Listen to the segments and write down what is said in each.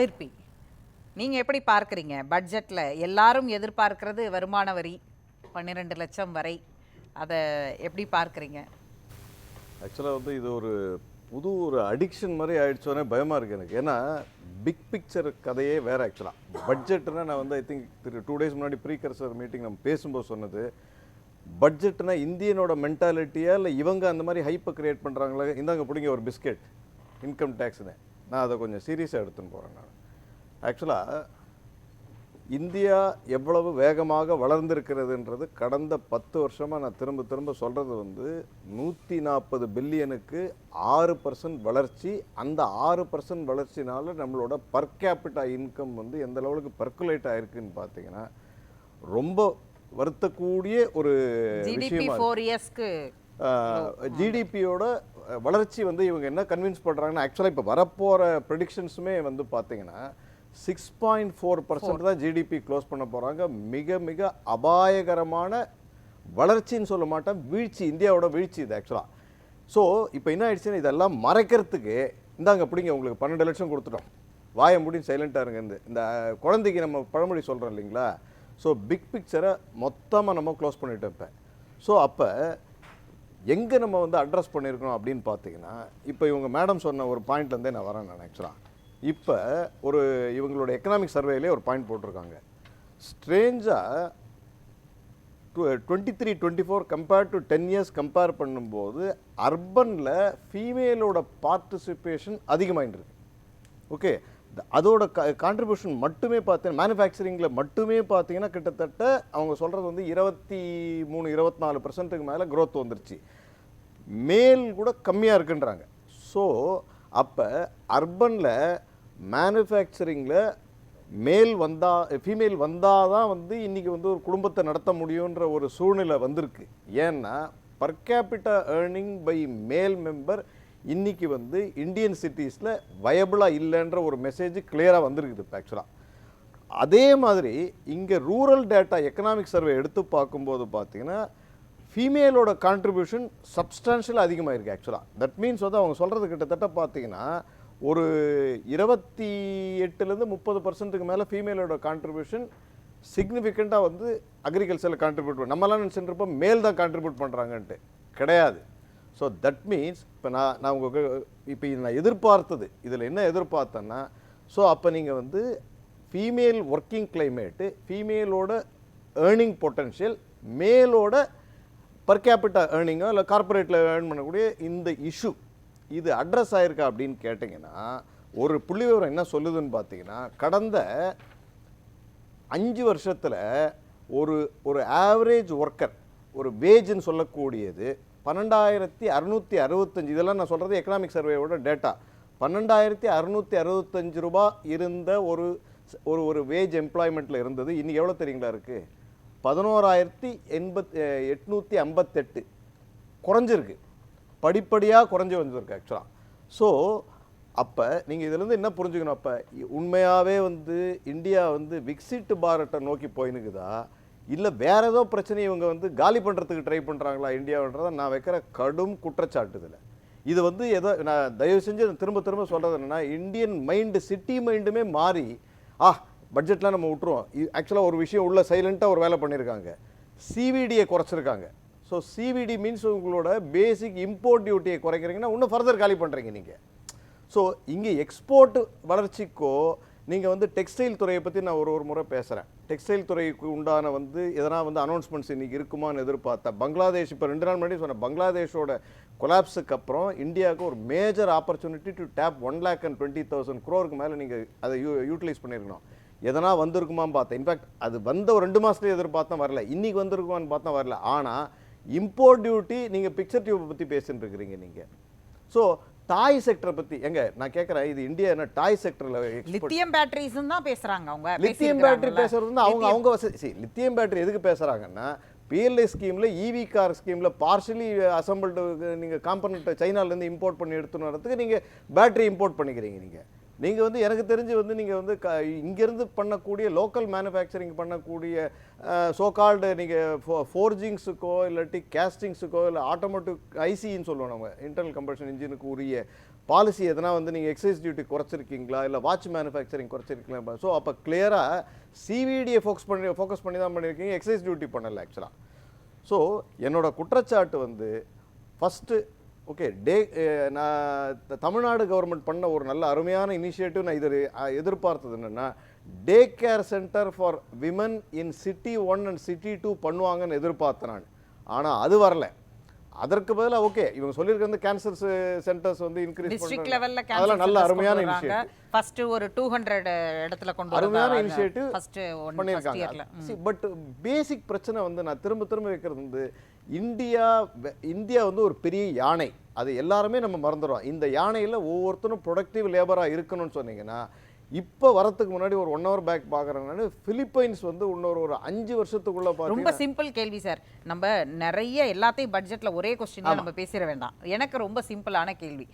சிற்பி. நீங்கள் எப்படி பார்க்குறீங்க? பட்ஜெட்டில் எல்லாரும் எதிர்பார்க்கிறது வருமான வரி பன்னிரெண்டு லட்சம் வரை. அதை எப்படி பார்க்குறீங்க? ஆக்சுவலாக வந்து இது ஒரு புது ஒரு அடிக்ஷன் மாதிரி ஆயிடுச்சோடனே பயமாக இருக்குது எனக்கு. ஏன்னா பிக் பிக்சர் கதையே வேறு ஆக்சுவலாக பட்ஜெட்னா நான் வந்து I think three two days முன்னாடி ப்ரீகர்சர் மீட்டிங் நம்ம பேசும்போது சொன்னது. பட்ஜெட்னா இந்தியனோட மென்டாலிட்டியாக இல்லை இவங்க அந்த மாதிரி ஹைப்பை கிரியேட் பண்ணுறாங்களா இந்தாங்க பிடிங்க ஒரு பிஸ்கெட் இன்கம் டேக்ஸ்னு நான் அதை கொஞ்சம் சீரியஸாக எடுத்துன்னு போகிறேன் நான். ஆக்சுவலாக இந்தியா எவ்வளவு வேகமாக வளர்ந்திருக்கிறதுன்றது கடந்த பத்து வருஷமாக நான் திரும்ப திரும்ப சொல்கிறது வந்து நூற்றி நாற்பது பில்லியனுக்கு ஆறு பர்சன்ட் வளர்ச்சி. அந்த ஆறு பர்சன்ட் வளர்ச்சினால நம்மளோட பர் கேபிட்டா இன்கம் வந்து எந்த லெவலுக்கு பர்குலேட் ஆயிருக்குன்னு பார்த்தீங்கன்னா ரொம்ப வருத்தக்கூடிய ஒரு விஷயமா ஜிடிபியோட வளர்ச்சி வந்து இவங்க என்ன கன்வின்ஸ் பண்ணுறாங்கன்னா ஆக்சுவலாக இப்போ வரப்போகிற ப்ரெடிக்ஷன்ஸுமே வந்து பார்த்தீங்கன்னா சிக்ஸ் பாயிண்ட் ஃபோர் பர்சன்ட் தான் ஜிடிபி க்ளோஸ் பண்ண போகிறாங்க மிக மிக அபாயகரமான வளர்ச்சின்னு சொல்ல மாட்டேன். வீழ்ச்சி இந்தியாவோட வீழ்ச்சி இது ஆக்சுவலாக ஸோ இப்போ என்ன ஆயிடுச்சுன்னா இதெல்லாம் மறைக்கிறதுக்கு இந்தாங்க பிடிங்க உங்களுக்கு பன்னெண்டு லட்சம் கொடுத்துட்டோம். வாய முடியும் சைலண்ட்டாக இருங்க. இந்த இந்த குழந்தைக்கு நம்ம பழமொழி சொல்கிறோம் இல்லைங்களா? ஸோ பிக் பிக்சரை மொத்தமாக நம்ம க்ளோஸ் பண்ணிட்டோம் இப்போ. ஸோ அப்போ எங்கே நம்ம வந்து அட்ரஸ் பண்ணியிருக்கோம் அப்படின்னு பார்த்தீங்கன்னா இப்போ இவங்க மேடம் சொன்ன ஒரு பாயிண்ட்லேருந்தே நான் வரேன் நான் ஆக்சுவலாக இப்போ ஒரு இவங்களோட எக்கனாமிக் சர்வேலே ஒரு பாயிண்ட் போட்டிருக்காங்க. ஸ்ட்ரேஞ்சாக twenty three twenty four compared to ten years compare பண்ணும்போது அர்பனில் ஃபீமேலோட பார்ட்டிசிபேஷன் அதிகமாகிட்டு இருக்கு. ஓகே அதோட கான்ட்ரிபியூஷன் மட்டுமே பார்த்தீங்கன்னா மேனுஃபேக்சரிங்கில் மட்டுமே பார்த்தீங்கன்னா கிட்டத்தட்ட அவங்க சொல்கிறது வந்து இருபத்தி மூணு இருபத்தி நாலு பர்சன்ட்டுக்கு மேலே க்ரோத் வந்துருச்சு. மேல் கூட கம்மியாக இருக்குன்றாங்க. ஸோ அப்போ அர்பனில் மேனுஃபேக்சரிங்கில் மேல் வந்தால் ஃபீமேல் வந்தால் தான் வந்து இன்றைக்கி வந்து ஒரு குடும்பத்தை நடத்த முடியுன்ற ஒரு சூழ்நிலை வந்திருக்கு. ஏன்னா per capita earning by male member இன்றைக்கி வந்து இந்தியன் சிட்டிஸில் வயபிளாக இல்லைன்ற ஒரு மெசேஜ் கிளியராக வந்திருக்குது இப்போ ஆக்சுவலாக அதே மாதிரி இங்கே ரூரல் டேட்டா எக்கனாமிக் சர்வே எடுத்து பார்க்கும்போது பார்த்தீங்கன்னா ஃபீமேலோட கான்ட்ரிபியூஷன் சப்ஸ்டான்ஷியலாக அதிகமாக இருக்குது ஆக்சுவலாக தட் மீன்ஸ் வந்து அவங்க சொல்கிறது கிட்டத்தட்ட பார்த்தீங்கன்னா ஒரு இருபத்தி எட்டுலேருந்து முப்பது பர்சன்ட்டுக்கு மேலே ஃபீமேலோட கான்ட்ரிபியூஷன் சிக்னிஃபிகண்ட்டாக வந்து அக்ரிகல்ச்சரில் கான்ட்ரிபியூட் பண்ண நம்மலாம் நினச்சிட்டு மேல் தான் கான்ட்ரிபியூட் பண்ணுறாங்கன்ட்டு கிடையாது. ஸோ தட் மீன்ஸ் இப்போ நான் நான் உங்களுக்கு இப்போ இது நான் எதிர்பார்த்தது. இதில் என்ன எதிர்பார்த்தேன்னா ஸோ அப்போ நீங்கள் வந்து ஃபீமேல் ஒர்க்கிங் கிளைமேட்டு ஃபீமேலோட ஏர்னிங் பொட்டன்ஷியல் மேலோட பர் கேபிட்டா ஏர்னிங்கோ இல்லை கார்ப்பரேட்டில் ஏர்ன் பண்ணக்கூடிய இந்த இஷ்யூ இது அட்ரஸ் ஆயிருக்கா அப்படின்னு கேட்டிங்கன்னா ஒரு புள்ளி விவரம் என்ன சொல்லுதுன்னு பார்த்தீங்கன்னா கடந்த அஞ்சு வருஷத்தில் ஒரு ஒரு ஆவரேஜ் ஒர்க்கர் ஒரு வேஜ்னு சொல்லக்கூடியது பன்னெண்டாயிரத்தி அறுநூற்றி அறுபத்தஞ்சு இதெல்லாம் நான் சொல்கிறது எக்கனாமிக் சர்வேயோட டேட்டா பன்னெண்டாயிரத்தி அறுநூற்றி அறுபத்தஞ்சு ரூபாய் இருந்த ஒரு ஒரு ஒரு வேஜ் எம்ப்ளாய்மெண்ட்டில் இருந்தது. இன்றைக்கி எவ்வளோ தெரியுங்களா இருக்குது பதினோராயிரத்தி எண்பத் எட்நூற்றி ஐம்பத்தெட்டு. குறைஞ்சிருக்கு. படிப்படியாக குறைஞ்சி வந்திருக்கு ஆக்சுவலாக ஸோ அப்போ நீங்கள் இதுலேருந்து என்ன புரிஞ்சுக்கணும் அப்போ? உண்மையாகவே வந்து இந்தியா வந்து விக்சிட் பாரட்டை நோக்கி போயினுக்குதா? இல்லை வேற ஏதோ பிரச்சனை இவங்க வந்து காலி பண்ணுறதுக்கு ட்ரை பண்ணுறாங்களா இந்தியான்றதை நான் வைக்கிற கடும் குற்றச்சாட்டு இதில் இது வந்து ஏதோ நான் தயவு செஞ்சு திரும்ப திரும்ப சொல்கிறது என்னென்னா இந்தியன் மைண்டு சிட்டி மைண்டுமே மாறி ஆ பட்ஜெட்லாம் நம்ம விட்டுருவோம். ஆக்சுவலாக ஒரு விஷயம் உள்ள சைலண்ட்டாக ஒரு வேலை பண்ணியிருக்காங்க சிவிடியை குறைச்சிருக்காங்க. ஸோ சிவிடி மீன்ஸ் உங்களோட பேசிக் இம்போர்ட் டியூட்டியை குறைக்கிறீங்கன்னா இன்னும் ஃபர்தர் காலி பண்ணுறீங்க நீங்கள் ஸோ இங்கே எக்ஸ்போர்ட் வளர்ச்சிக்கோ நீங்கள் வந்து டெக்ஸ்டைல் துறையை பற்றி நான் ஒரு ஒரு முறை பேசுகிறேன் டெக்ஸ்டைல் துறைக்கு உண்டான வந்து எதனா வந்து அனௌன்ஸ்மெண்ட்ஸ் இன்றைக்கி இருக்குமான்னு எதிர்பார்த்தேன் பங்களாதேஷ் இப்போ ரெண்டு நாள் முன்னாடி சொன்னேன் பங்களாதேஷோட கொலாப்ஸுக்கு அப்புறம் இந்தியாவுக்கு ஒரு major opportunity to tap one lakh and twenty thousand க்ரோருக்கு மேலே நீங்கள் அதை யூ யூட்டிலைஸ் பண்ணியிருக்கணும் எதனா வந்திருக்குமான்னு பார்த்தேன். இன்ஃபேக்ட் அது வந்த ஒரு ரெண்டு மாதத்துலேயே எதிர்பார்த்தா வரல. இன்றைக்கி வந்திருக்குமான்னு பார்த்தா வரல. ஆனால் இம்போர்ட் டியூட்டி நீங்கள் பிக்சர் டியூப்பை பற்றி பேசிட்டு இருக்கிறீங்க நீங்கள் ஸோ டாய் செக்டரை பற்றி எங்க நான் கேட்குறேன் இது இந்தியா என்ன டாய் செக்டரில் லித்தியம் பேட்டரிஸ் தான் பேசுறாங்க அவங்க லித்தியம் பேட்டரி. பேசுறது அவங்க அவங்க வசதி லித்தியம் பேட்டரி எதுக்கு பேசுறாங்கன்னா பிஎல்ஐ ஸ்கீம்ல இவி கார் ஸ்கீம்ல பார்ஷலி அசம்பிள்டு நீங்க காம்பனண்ட் சைனால இருந்து இம்போர்ட் பண்ணி எடுத்துன்னு வரதுக்கு நீங்க பேட்டரி இம்போர்ட் பண்ணிக்கிறீங்க நீங்க நீங்கள் வந்து எனக்கு தெரிஞ்சு வந்து நீங்கள் வந்து க இங்கேருந்து பண்ணக்கூடிய லோக்கல் மேனுஃபேக்சரிங் பண்ணக்கூடிய சோகால்டு நீங்கள் ஃபோர்ஜிங்ஸுக்கோ இல்லாட்டி கேஸ்டிங்ஸுக்கோ இல்லை ஆட்டோமேட்டிக் ஐசின்னு சொல்லுவோம் நம்ம. இன்டர்னல் கம்பல்ஷன் இன்ஜினுக்கு உரிய பாலிசி எதனா வந்து நீங்கள் எக்ஸைஸ் டியூட்டி குறைச்சிருக்கீங்களா? இல்லை வாட்ச் மேனுஃபேக்சரிங் குறைச்சிருக்கீங்களா? ஸோ அப்போ கிளியராக சிவிடியை ஃபோக்கஸ் பண்ணி ஃபோக்கஸ் பண்ணி தான் பண்ணியிருக்கீங்க எக்ஸைஸ் டியூட்டி பண்ணலை ஆக்சுவலாக ஸோ என்னோடய குற்றச்சாட்டு வந்து ஃபஸ்ட்டு ஓகே டே நான் தமிழ்நாடு கவர்மெண்ட் பண்ண ஒரு நல்ல அருமையான இனிஷியேட்டிவ் நான் இது எதிர்பார்த்தது என்னென்னா day care centre for women in city one and city two பண்ணுவாங்கன்னு எதிர்பார்த்தேன் நான். ஆனால் அது வரல. அதற்கு பதிலாக ஓகே இவங்க சொல்லியிருக்கிறது கேன்சர் சென்டர்ஸ் வந்து இன்க்ரீஸ் டிஸ்ட்ரிக்ட் லெவல்ல அதெல்லாம் நல்ல அருமையான இனிஷியேட்டிவ் ஃபர்ஸ்ட் ஒரு டூ ஹண்ட்ரட் இடத்துல கொண்டு அருமையான initiative ஃபர்ஸ்ட் பண்ணியிருக்காங்க. பட் பேசிக் பிரச்சனை வந்து நான் திரும்ப திரும்ப வைக்கிறது வந்து இந்தியா இந்தியா வந்து ஒரு பெரிய யானை. அது எல்லாருமே நம்ம மறந்துடுறோம். இந்த யானையில் ஒவ்வொருத்தரும் ப்ரொடக்டிவ் லேபராக இருக்கணும்னு சொன்னீங்கன்னா இப்போ வரத்துக்கு முன்னாடி ஒரு ஒன் ஹவர் பேக் பார்க்குறேன் நான் பிலிப்பைன்ஸ் வந்து இன்னொரு ஒரு அஞ்சு வருஷத்துக்குள்ள ரொம்ப சிம்பிள் கேள்வி சார் நம்ம நிறைய எல்லாத்தையும் பட்ஜெட்ல ஒரே கொஸ்டின்ல நம்ம பேசிட வேண்டாம். எனக்கு ரொம்ப சிம்பிளான கேள்வி.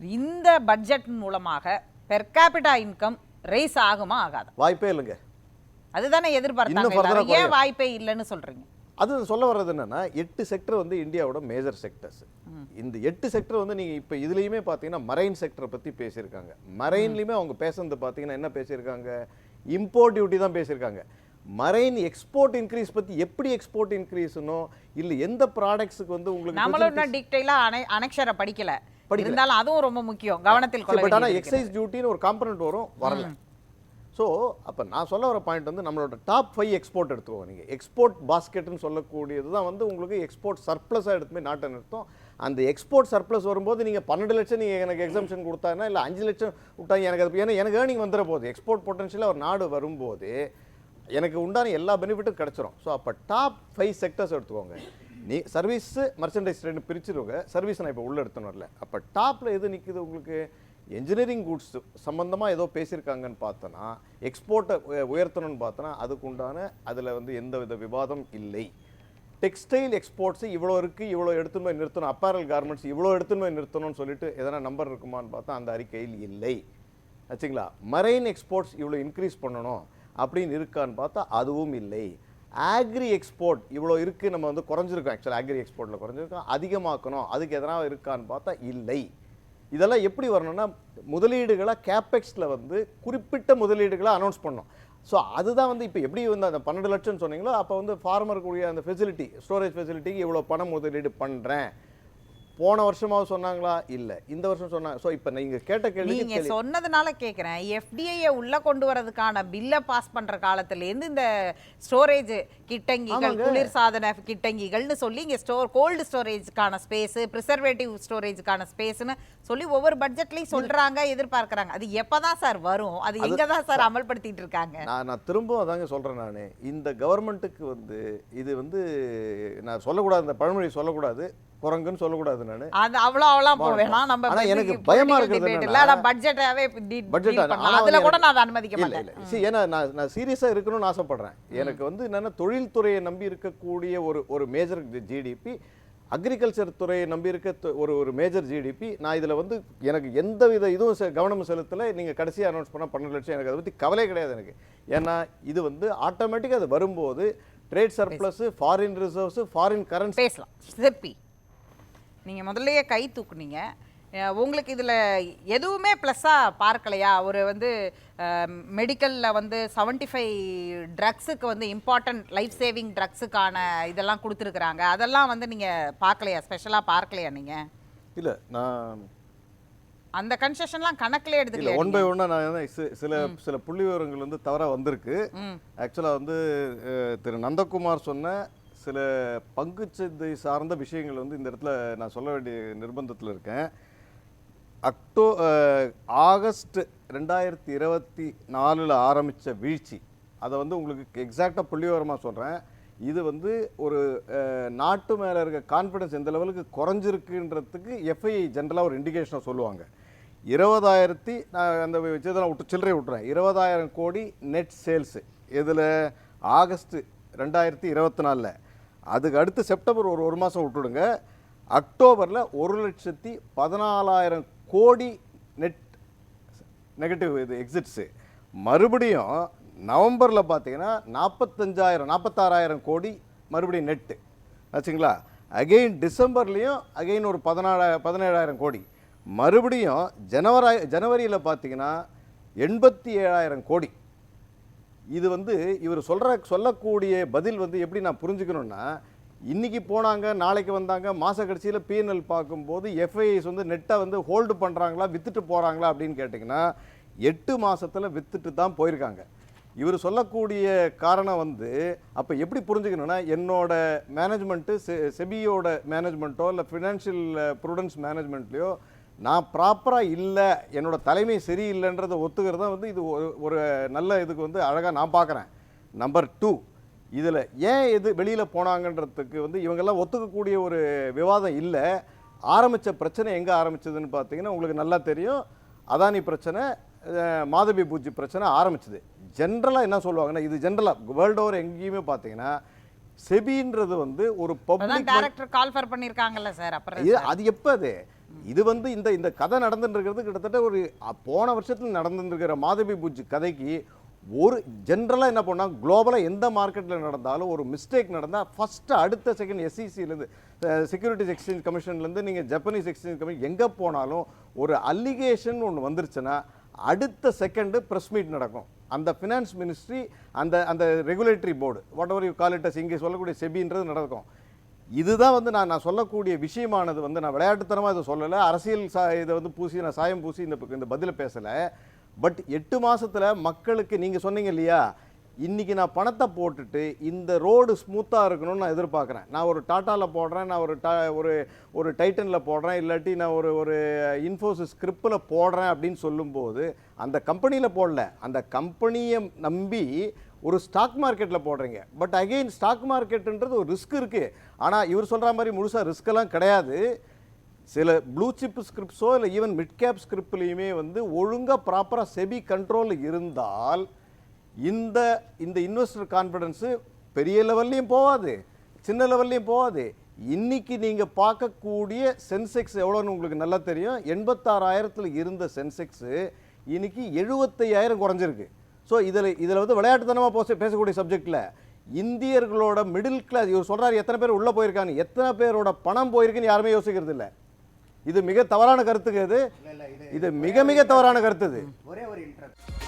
இந்த பட்ஜெட் மூலமாக பெர் கேபிட்டா இன்கம் ரைஸ் ஆகுமா ஆகாதா? வாய்ப்பே இல்லைங்க. அதுதானே எதிர்பார்த்தாங்க. ஏன் வாய்ப்பே இல்லைன்னு சொல்றீங்க? அது சொல்ல வர்றது என்னன்னா எட்டு செக்டர் வந்து இந்தியாவோட மேஜர் செக்டர்ஸ் இந்த எட்டு செக்டர் வந்து நீங்க இப்போ இதுலயுமே பார்த்தீங்கன்னா மரைன் செக்டரை பத்தி பேசியிருக்காங்க. மரைன்லயுமே அவங்க பேசுனது பார்த்தீங்கன்னா என்ன பேசியிருக்காங்க? இம்போர்ட் டியூட்டி தான் பேசியிருக்காங்க. மரைன் எக்ஸ்போர்ட் இன்க்ரீஸ் பத்தி எப்படி எக்ஸ்போர்ட் இன்க்ரீஸ்னோ இல்ல எந்த ப்ராடக்ட்ஸுக்கு வந்து உங்களுக்கு நம்மளும் இன்னும் டீட்டெயிலா அனெக்ஷரை படிக்கல. இருந்தாலும் அதுவும் ரொம்ப முக்கியம். கவனத்தில் கொள்ள பட் ஆனால் வேண்டியது எக்ஸைஸ் டியூட்டின்னு ஒரு காம்பனண்ட் வரும் வரல. ஸோ அப்போ நான் சொல்ல வர பாயிண்ட் வந்து நம்மளோட டாப் ஃபைவ் எக்ஸ்போர்ட் எடுத்துக்கோங்க நீங்கள் எக்ஸ்போர்ட் பாஸ்கெட்னு சொல்லக்கூடியது தான் வந்து உங்களுக்கு எக்ஸ்போர்ட் சர்ப்ளஸாக எடுத்து போய் நாட்டை நிறுத்தம் அந்த எக்ஸ்போர்ட் சர்ப்ளஸ் வரும்போது நீங்கள் பன்னெண்டு லட்சம் நீங்கள் எனக்கு எக்ஸம்ஷன் கொடுத்தாங்கன்னா இல்லை அஞ்சு லட்சம் விட்டாங்க எனக்கு அது ஏன்னா எனக்கு ஏர்னிங் வந்துட போகுது. எக்ஸ்போர்ட் பொட்டன்ஷியலாக ஒரு நாடு வரும்போது எனக்கு உண்டான எல்லா பெனிஃபிட்டும் கிடச்சிரும். ஸோ அப்போ டாப் ஃபைவ் செக்டர்ஸ் எடுத்துக்கோங்க. நீ சர்வீஸு மர்ச்சன்டைஸ் ரெண்டு பிரிச்சிருவங்க சர்வீஸ் நான் இப்போ உள்ளே எடுத்துன்னு வரல. அப்போ டாப்பில் எது நிற்குது உங்களுக்கு? என்ஜினியரிங் கூட்ஸ் சம்மந்தமாக ஏதோ பேசியிருக்காங்கன்னு பார்த்தோன்னா எக்ஸ்போர்ட்டை உயர்த்தணும்னு பார்த்தோன்னா அதுக்கு உண்டான அதில் வந்து எந்த வித விவாதம் இல்லை. டெக்ஸ்டைல் எக்ஸ்போர்ட்ஸ் இவ்வளோ இருக்குது இவ்வளோ எடுத்துன்னு போய் நிறுத்தணும். அப்பேரல் கார்மெண்ட்ஸ் இவ்வளோ எடுத்துன்னு போய் நிறுத்தணும்னு சொல்லிட்டு எதனா நம்பர் இருக்குமான்னு பார்த்தா அந்த அறிக்கையில் இல்லை. ஆச்சுங்களா? மரைன் எக்ஸ்போர்ட்ஸ் இவ்வளோ இன்க்ரீஸ் பண்ணணும் அப்படின்னு இருக்கான்னு பார்த்தா அதுவும் இல்லை. ஆக்ரி எக்ஸ்போர்ட் இவ்வளோ இருக்குது நம்ம வந்து குறைஞ்சிருக்கோம். ஆக்சுவலாக ஆக்ரி எக்ஸ்போர்ட்டில் குறைஞ்சிருக்கோம். அதிகமாக்கணும். அதுக்கு எதனா இருக்கான்னு பார்த்தா இல்லை. இதெல்லாம் எப்படி வரணும்னா முதலீடுகளை கேபெக்ஸில் வந்து குறிப்பிட்ட முதலீடுகளை அனௌன்ஸ் பண்ணோம் ஸோ அதுதான் வந்து இப்போ எப்படி வந்து அந்த பன்னெண்டு லட்சம் சொன்னீங்களோ அப்போ வந்து ஃபார்மருக்குரிய அந்த ஃபெசிலிட்டி ஸ்டோரேஜ் ஃபெசிலிட்டிக்கு இவ்வளோ பணம் முதலீடு பண்ணுறேன் போன வருஷமாவது சொன்னாங்களா? இல்லை. இந்த வருஷம் சொன்னாங்க ஸோ இப்போ நீங்கள் கேட்ட கேள்விக்கு நீங்க சொன்னதுனால கேக்குறேன். எஃப்டிஐ உள்ள கொண்டு வரதுக்கான பில்ல பாஸ் பண்ற காலத்துல இருந்து இந்த ஸ்டோரேஜ் கிட்டங்கிகள் ஆமாங்க. குளிர்சாதன கிட்டங்கிகள்னு சொல்லி இங்க ஸ்டோர் கோல்டு ஸ்டோரேஜ்க்கான ஸ்பேஸ் ப்ரிசர்வேட்டிவ் ஸ்டோரேஜ்க்கான ஸ்பேஸ்னு சொல்லி ஒவ்வொரு பட்ஜெட்லயும் சொல்றாங்க எதிர்பார்க்கறாங்க. அது எப்பதான் சார் வரும்? அது எங்க தான் சார் அமல்படுத்திட்டு இருக்காங்க? நான் நான் திரும்பவும் அதாங்க சொல்கிறேன் நான். இந்த கவர்மெண்ட்டுக்கு வந்து இது வந்து நான் சொல்லக்கூடாது இந்த பழமொழி சொல்லக்கூடாது. குரங்குன்னு சொல்லக்கூடாது நான். அது அவ்வளோ அவ்வளோ வேணாம் நம்ம ஆனா எனக்கு பயமா இருக்கிறது இல்ல. budget ஆ- ஆனா அதுல கூட நான் அதை அனுமதிக்க இல்ல மாட்டேன். இல்ல. ஏன்னா நான் நான் சீரியஸாக இருக்கணும்னு ஆசைப்படுறேன். எனக்கு வந்து என்னன்னா தொழில்துறையை நம்பி இருக்கக்கூடிய ஒரு ஒரு மேஜர் ஜிடிபி அக்ரிகல்ச்சர் துறையை நம்பி இருக்க ஒரு ஒரு மேஜர் ஜிடிபி நான் இதில் வந்து எனக்கு எந்த வித இதுவும் கவனம் செலுத்தலை. நீங்கள் கடைசியாக அனௌன்ஸ் பண்ண பன்னெண்டு லட்சம் எனக்கு அதை பற்றி கவலை கிடையாது எனக்கு. ஏன்னா இது வந்து ஆட்டோமேட்டிக்காக அது வரும்போது trade surplus foreign reserves foreign currency பேசலாம். சிற்பி நீங்க முதல்லயே கை தூக்குனீங்க. உங்களுக்கு இதுல எதுவுமே ப்ளஸ்ஸா பார்க்கலையா? ஒரு வந்து மெடிக்கல்ல வந்து செவன்டி ஃபைவ் ட்ரக்ஸுக்கு வந்து இம்பார்ட்டன்ட் லைஃப் சேவிங் ட்ரக்ஸுக்கான இதெல்லாம் கொடுத்துருக்குறாங்க. அதெல்லாம் வந்து நீங்க பார்க்கலையா? ஸ்பெஷலா பார்க்கலையா நீங்க? இல்லை நான் அந்த கன்செஷன்லாம் கணக்குல எடுத்துக்கல ஒன் பை ஒன்னாக நான் சில சில புள்ளி விவரங்கள் வந்து தவறாக வந்திருக்கு. ஆக்சுவலாக வந்து திரு நந்தகுமார் சொன்ன சில பங்குச்சந்தை சார்ந்த விஷயங்கள் வந்து இந்த இடத்துல நான் சொல்ல வேண்டிய நிர்பந்தத்தில் இருக்கேன். அக்டோ ஆகஸ்ட் ரெண்டாயிரத்தி இருபத்தி நாலில் ஆரம்பித்த வீழ்ச்சி அதை வந்து உங்களுக்கு எக்ஸாக்டாக புள்ளிவரமாக சொல்கிறேன் இது வந்து ஒரு நாட்டு மேலே இருக்க கான்ஃபிடன்ஸ் எந்த லெவலுக்கு குறைஞ்சிருக்குன்றதுக்கு எஃப்ஐஐ ஜென்ரலாக ஒரு இண்டிகேஷனை சொல்லுவாங்க. இருபதாயிரத்தி நான் அந்த இதெல்லாம் விட்டு சில்லறை விட்டுறேன். இருபதாயிரம் கோடி நெட் சேல்ஸு இதில் ஆகஸ்ட் ரெண்டாயிரத்தி இருபத்தி நாலில் அதுக்கு அடுத்து செப்டம்பர் ஒரு ஒரு மாதம் விட்டுடுங்க. அக்டோபரில் ஒரு லட்சத்தி பதினாலாயிரம் கோடி நெட் நெகட்டிவ் இது எக்ஸிட்ஸு மறுபடியும் நவம்பரில் பார்த்தீங்கன்னா நாற்பத்தஞ்சாயிரம் நாற்பத்தாறாயிரம் கோடி மறுபடியும் நெட்டு ஆச்சுங்களா? அகெயின் டிசம்பர்லேயும் அகெயின் ஒரு பதினாலு பதினேழாயிரம் கோடி. மறுபடியும் ஜனவரி ஜனவரியில் பார்த்தீங்கன்னா எண்பத்தி ஏழாயிரம் கோடி. இது வந்து இவர் சொல்கிற சொல்லக்கூடிய பதில் வந்து எப்படி நான் புரிஞ்சுக்கணுன்னா இன்றைக்கி போனாங்க நாளைக்கு வந்தாங்க மாத கடைசியில் பிஎன்எல் பார்க்கும்போது எஃப்ஐஎஸ் வந்து நெட்டை வந்து ஹோல்டு பண்ணுறாங்களா வித்துட்டு போகிறாங்களா அப்படின்னு கேட்டிங்கன்னா எட்டு மாதத்தில் வித்துட்டு தான் போயிருக்காங்க. இவர் சொல்லக்கூடிய காரணம் வந்து அப்போ எப்படி புரிஞ்சுக்கணுன்னா என்னோட மேனேஜ்மெண்ட்டு செ செபியோட மேனேஜ்மெண்ட்டோ இல்லை ஃபினான்ஷியல் ப்ரூடன்ஸ் மேனேஜ்மெண்ட்லையோ நான் ப்ராப்பராக இல்லை என்னோட தலைமை சரியில்லைன்றதை ஒத்துக்கிறத வந்து இது ஒரு நல்ல இதுக்கு வந்து அழகாக நான் பார்க்குறேன். நம்பர் டூ இதில் ஏன் எது வெளியில் போனாங்கன்றதுக்கு வந்து இவங்கெல்லாம் ஒத்துக்கக்கூடிய ஒரு விவாதம் இல்லை. ஆரம்பித்த பிரச்சனை எங்கே ஆரம்பிச்சதுன்னு பார்த்தீங்கன்னா உங்களுக்கு நல்லா தெரியும். அதானி பிரச்சனை மாதவி பூஜ்ஜி பிரச்சனை ஆரம்பிச்சது. ஜென்ரலாக என்ன சொல்லுவாங்கன்னா இது ஜென்ரலாக வேர்ல்டு ஓவர் எங்கேயுமே பார்த்தீங்கன்னா செபின்றது வந்து ஒரு பப்ளிக் டைரக்டர் கால்ஃபர் பண்ணிருக்காங்கல்ல சார் அப்புறம் இது அது எப்போ அது? இது வந்து இந்த இந்த கதை நடந்துருக்கிறது கிட்டத்தட்ட ஒரு போன வருஷத்தில் நடந்துருக்கிற மாதவி பூஜ் கதைக்கு ஒரு ஜென்ரலாக என்ன பண்ணால் குளோபலாக எந்த மார்க்கெட்டில் நடந்தாலும் ஒரு மிஸ்டேக் நடந்தால் ஃபஸ்ட்டு அடுத்த செகண்ட் எஸ்இசிலேருந்து செக்யூரிட்டிஸ் எக்ஸ்சேஞ்ச் கமிஷன்லேருந்து நீங்கள் ஜப்பனீஸ் எக்ஸ்சேஞ்ச் கமிஷன் எங்கே போனாலும் ஒரு அல்லிகேஷன் ஒன்று வந்துருச்சுன்னா அடுத்த செகண்டு ப்ரெஸ் மீட் நடக்கும். அந்த ஃபினான்ஸ் மினிஸ்ட்ரி அந்த அந்த regulatory board whatever you call it as இங்கே சொல்லக்கூடிய செபின்றது நடக்கும். இதுதான் வந்து நான் நான் சொல்லக்கூடிய விஷயமானது வந்து நான் விளையாட்டுத்தனமாக இதை சொல்லலை. அரசியல் சா இதை வந்து பூசி நான் சாயம் பூசி இந்த இந்த பதிலை பேசலை. பட் எட்டு மாதத்தில் மக்களுக்கு நீங்கள் சொன்னீங்க இல்லையா இன்னைக்கு நான் பணத்தை போட்டுட்டு இந்த ரோடு ஸ்மூத்தாக இருக்கணும்னு நான் எதிர்பார்க்குறேன். நான் ஒரு டாட்டாவில் போடுறேன் நான் ஒரு டா ஒரு ஒரு டைட்டனில் போடுறேன் இல்லாட்டி நான் ஒரு ஒரு இன்ஃபோசிஸ் ஸ்கிரிப்பில் போடுறேன் அப்படின்னு சொல்லும்போது அந்த கம்பெனியில் போடல. அந்த கம்பெனியை நம்பி ஒரு ஸ்டாக் மார்க்கெட்டில் போடுறீங்க. பட் அகெயின் ஸ்டாக் மார்க்கெட்டுன்றது ஒரு ரிஸ்க் இருக்குது ஆனால் இவர் சொல்கிற மாதிரி முழுசாக ரிஸ்க்கெல்லாம் கிடையாது. சில ப்ளூ சிப் ஸ்கிரிப்ட்ஸோ இல்லை ஈவன் மிட் கேப் ஸ்கிரிப்ட்லேயுமே வந்து ஒழுங்காக ப்ராப்பராக செபி கண்ட்ரோல் இருந்தால் இந்த இந்த இன்வெஸ்டர் கான்ஃபிடென்ஸு பெரிய லெவல்லையும் போகாது சின்ன லெவல்லையும் போகாது இன்னைக்கு நீங்கள் பார்க்கக்கூடிய சென்செக்ஸ் எவ்வளோன்னு உங்களுக்கு நல்லா தெரியும்? எண்பத்தாறாயிரத்தில் இருந்த சென்செக்ஸு இன்னைக்கு எழுபத்தையாயிரம் குறைஞ்சிருக்கு. ஸோ இதில் இதில் வந்து விளையாட்டுத்தனமாக போச பேசக்கூடிய சப்ஜெக்டில் இந்தியர்களோட மிடில் கிளாஸ் இவர் சொல்கிறாரு எத்தனை பேர் உள்ளே போயிருக்காங்க எத்தனை பேரோட பணம் போயிருக்குன்னு யாருமே யோசிக்கிறது இல்லை. இது மிக தவறான கருத்துக்கு இது. இது மிக மிக தவறான கருத்து இது. ஒரே ஒரு இன்ட்ரெஸ்ட்